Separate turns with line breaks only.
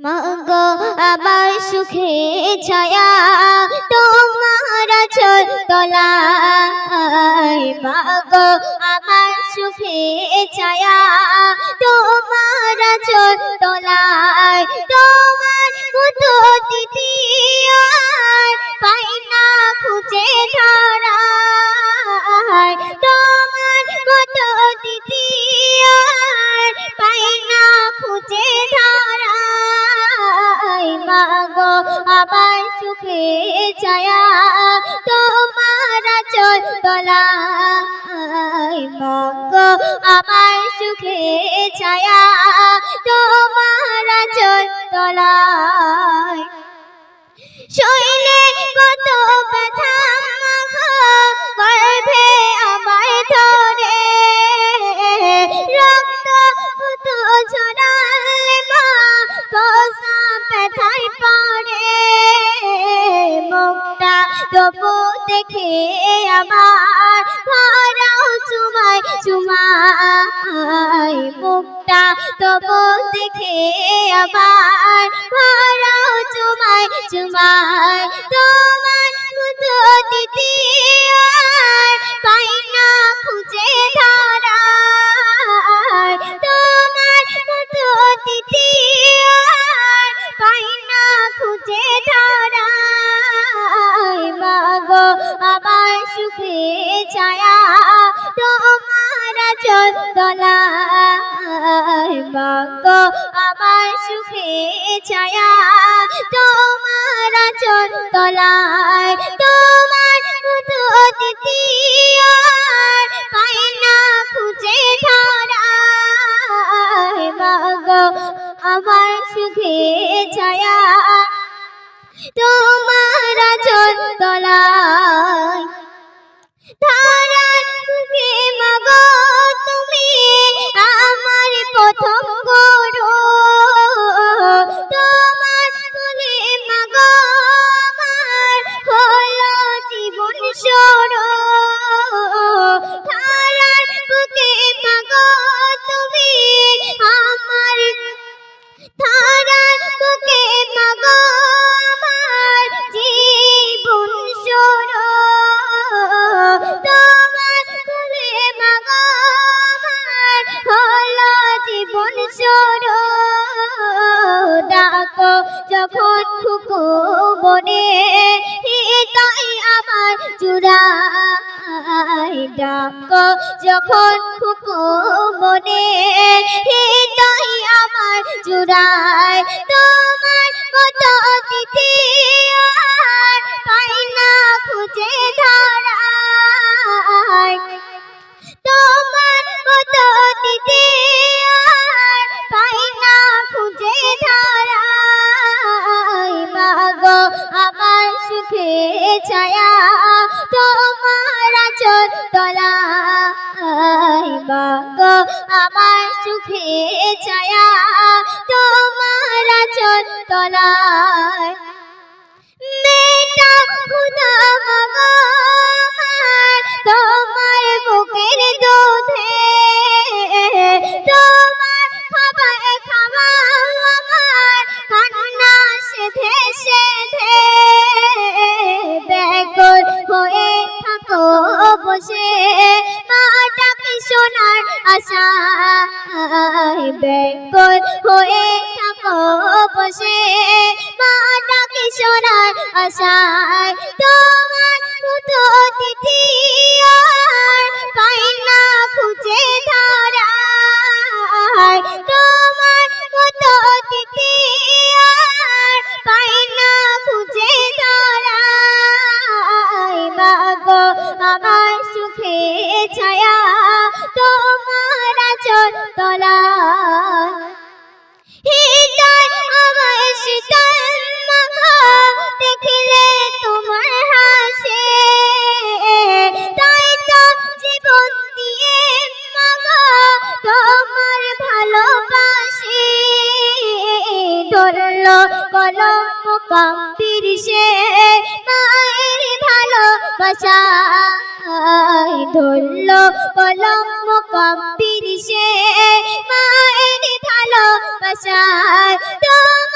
মাগো আমার সুখে ছায়া, তোমার চল তলায় মাগো আমার সুখে ছায়া, তোমার চল তলায় তোমার মতো দিদি আর পাই না খুঁজে মাগো আমার সুখে ছায়া তোমার চল তলায়। মাগো আমার সুখে ছায়া তবু দেখে আমার ভরাও চুমায় চুমায় মুখটা। তবু দেখে আমার ভরাও চুমায় চুমায় তোমার মতো দিদি আর পাই না খুঁজে সুখে ছায়া তোমার চল তলায় মাগো আমার সুখে ছায়া তোমার চল তোমার মতো আর পাই না খুঁজে ধরায় মাগো আমার সুখে ছায়া তোমার চল বনে তাই আমার চূড়াই ডাকো। যখন ফুকু বনে তাই আমার চূড়ায় তোমার ছায়া তোমার চল তলায় মাগো আমার সুখে ছায়া তোমার চল তলায় বসে মা ডাকি শোনার আশায় ব্যাকুল হয়ে থাকো বসে মা ডাকি শোনার আশায়? তোমার মতো দিদি ধরল কলম কম পিরিশে মায়ের ভালো ভালোবাসা ধরল কলম কম পিরিশে মায়ের ভালোবাসায় তোমার